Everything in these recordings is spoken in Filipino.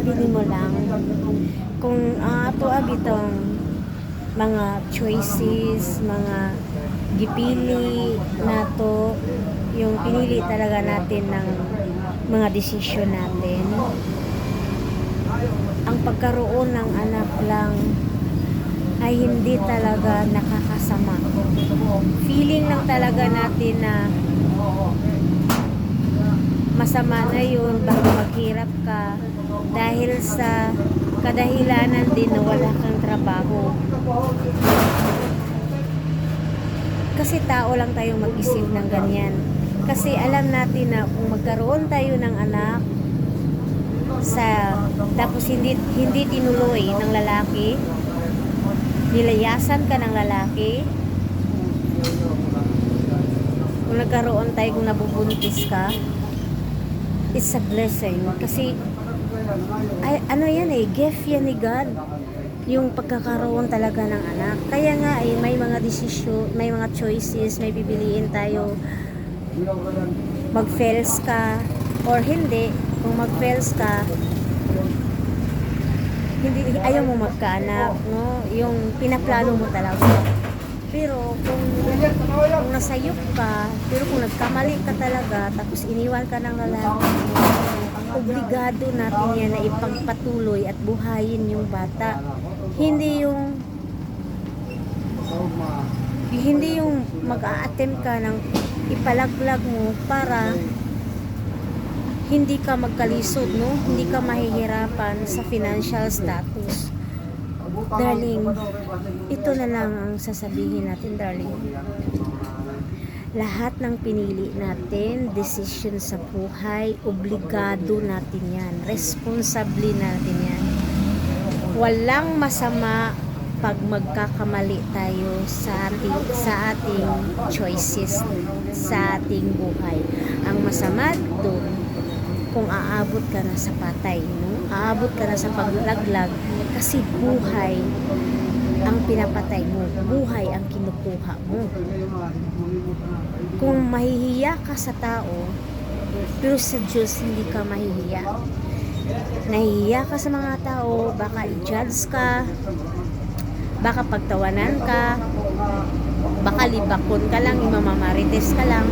adini mo lang kung uh, ato agitong mga choices, mga gipili nato yung pinili talaga natin ng mga desisyon natin. Ang pagkaroon ng anak lang ay hindi talaga nakakasama. Feeling lang talaga natin na masama na yun, baka maghirap ka dahil sa kadahilanan din na wala kang trabaho. Kasi tao lang tayo mag-isip ng ganyan. Kasi alam natin na kung magkaroon tayo ng anak sa tapos hindi hindi tinuloy ng lalaki, nilayasan ka ng lalaki, kung nagkaroon tayo kung nabubuntis ka, it's a blessing. Kasi, ay, ano yan eh, gift yan ni God. Yung pagkakaroon talaga ng anak. Kaya nga eh, may mga desisyon, may mga choices, may pipiliin tayo. Mag-fails ka, or hindi. Kung mag-fails ka, hindi, ayaw mo magkaanak, no? Yung pinaplano mo talaga. Pero kung, kung nasayop ka, pero kung nagkamali ka talaga, tapos iniwan ka ng lalaki, obligado natin yan na ipagpatuloy at buhayin yung bata. Hindi yung hindi yung mag-a-attempt ka ng ipalaglag mo para hindi ka magkalisod, no? Hindi ka mahihirapan sa financial status. Darling, ito na lang ang sasabihin natin, darling. Lahat ng pinili natin, decision sa buhay, obligado natin yan. Responsable natin yan. Walang masama pag magkakamali tayo sa ating sa ating choices sa ating buhay. Ang masama doon kung aabot ka na sa patay, no? Aabot ka na sa paglaglag kasi buhay pinapatay mo, buhay ang kinukuha mo. Kung mahihiya ka sa tao, pero sa Diyos hindi ka mahihiya. Nahihiya ka sa mga tao, baka i-judge ka, baka pagtawanan ka, baka libakon ka lang, imamamarites ka lang.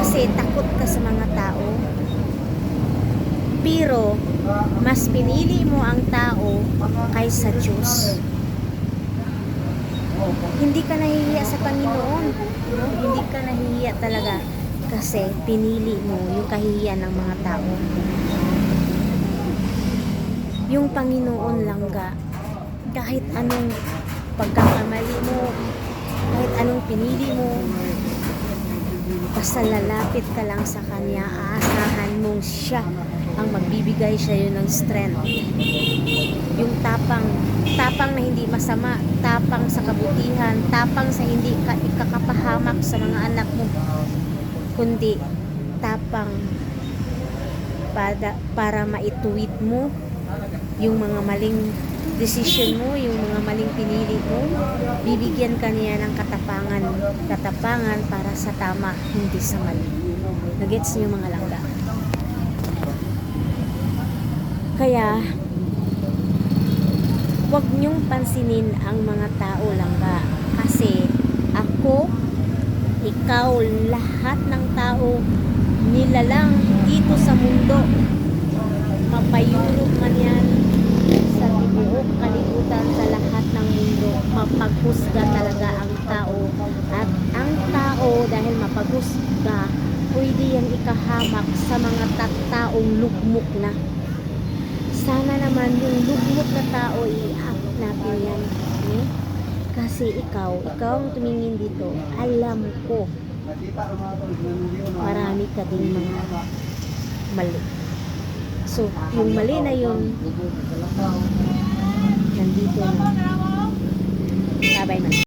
Kasi takot ka sa mga tao. Pero, mas pinili mo ang tao kaysa Diyos. Hindi ka nahihiya sa Panginoon. No? Hindi ka nahihiya talaga kasi pinili mo yung kahihiyan ng mga tao. Yung Panginoon lang ga, kahit anong pagkakamali mo, kahit anong pinili mo, basta lalapit ka lang sa Kanya, aasahan mong siya ang magbibigay sa iyo ng strength. Yung tapang, tapang na hindi masama, tapang sa kabutihan, tapang sa hindi ka ikakapahamak sa mga anak mo, kundi tapang para, para maituwid mo yung mga maling decision mo, yung mga maling pinili mo, bibigyan ka niya ng katapangan, katapangan para sa tama, hindi sa mali. Nagets niyo mga langga. Kaya, huwag niyong pansinin ang mga tao langga. Kasi, ako, ikaw, lahat ng tao, nilalang dito sa mundo, mapayulog man yan sa buong kalibutan sa lahat ng mundo. Mapaghusga talaga ang tao. At ang tao dahil mapaghusga pwede yan ikahamak sa mga taong lugmok na sana naman yung lugmok na tao natin yan eh? kasi ikaw ikaw ang tumingin dito alam ko marami ka ding mga mali So, yung mali na yun, nandito na. Sabay na.